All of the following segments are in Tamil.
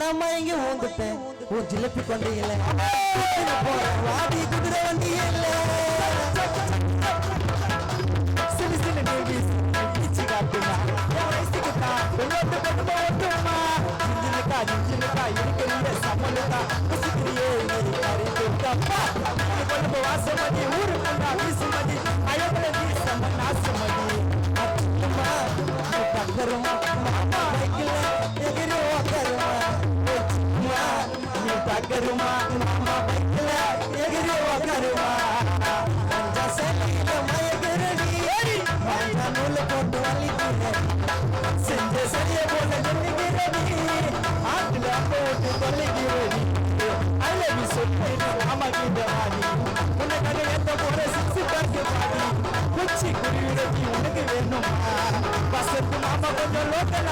நம்ம எங்க ஊந்துட்டேன். உன் ஜிலேபி கொண்டையில வாடி குதிரை வண்டி இல்ல. சிலி சிலி பேபிஸ் இச்சி காட்டுமா? என் வயசுக்கு தான் வெள்ளோட்டு கொண்டு போட்டுமா? ஜிஞ்சிலுக்கா ஜிஞ்சிலுக்கா இருக்கிறீங்க சமலுக்கா குசிக்கிறியே நீ கறி தொட்டப்பா கொண்டு வாசமதி ஊரு கொண்டா வீசுமதி. அழகுல வீசம நாசமதி. அச்சுமா பக்கருமா நீ பக்கருமா மாமா பைக்கில் எகிரி ஓக்கருமா மஞ்சா சேலையில மயக்கிறடி மஞ்சா நூல போட்டு வலிக்கிறேன் செஞ்ச சரிய போல நினைக்கிறடி ஆட்டுல அப்ப விட்டு தொலைக்கிறடி I love you so baby ஆமா கிட்ட வாடி உனக்காக எந்த போற சிக்ஸ் பேக் பாடி குச்சி குருவிடத்தி உனக்கு வேணுமா பசத்து மாமா கொஞ்சம் லோக்கல்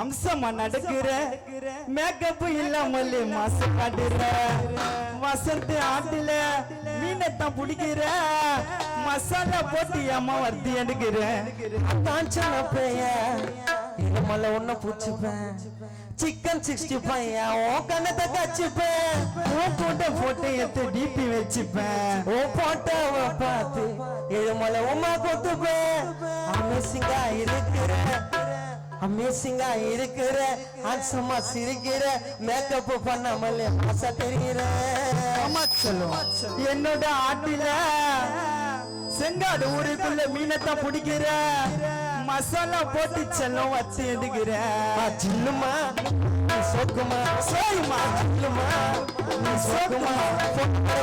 அம்சமா நடக்கிற மேக்கப் இல்லாமலே மாசம் காட்டுற வசந்த் ஆட்டுல மீனத்தான் பிடிக்கிற மசாலா போட்டு அம்மா வர்த்தி எடுக்கிற. காஞ்சன பைய இருமல ஒன்ன பூச்சிப்பேன் சிக்கன் சிக்ஸ்டி ஃபைவ் ஓ கண்ணத்தை கச்சிப்பேன். ஓ போட்ட போட்டோ எடுத்து டிபி வச்சுப்பேன். ஓ போட்டோவை பார்த்து இருமல உமா கொத்துப்பேன் அமேசிங்கா இருக்கிற அமேசிங்கா இருக்கிற ஹான்சமா சிரிக்கிற மேக்கப் பண்ணாமலே ஆசை தெரிகிற என்னோட ஆட்டில செங்காடு ஊருக்குள்ள மீனத்தான் பிடிக்கிற. மசாலா போட்டு செல்லம் வச்சு எடுக்கிற. சில்லுமா சோக்குமா? சோயுமா சில்லுமா சோக்குமா?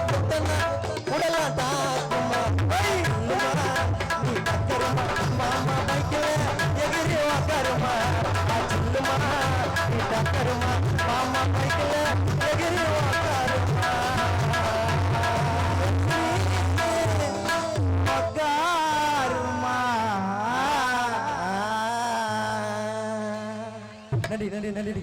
பொட்டனா? உடலாம் நீ மாமா பைக்கில் எகிரி உக்காருமா நன்றி நன்றி நன்றி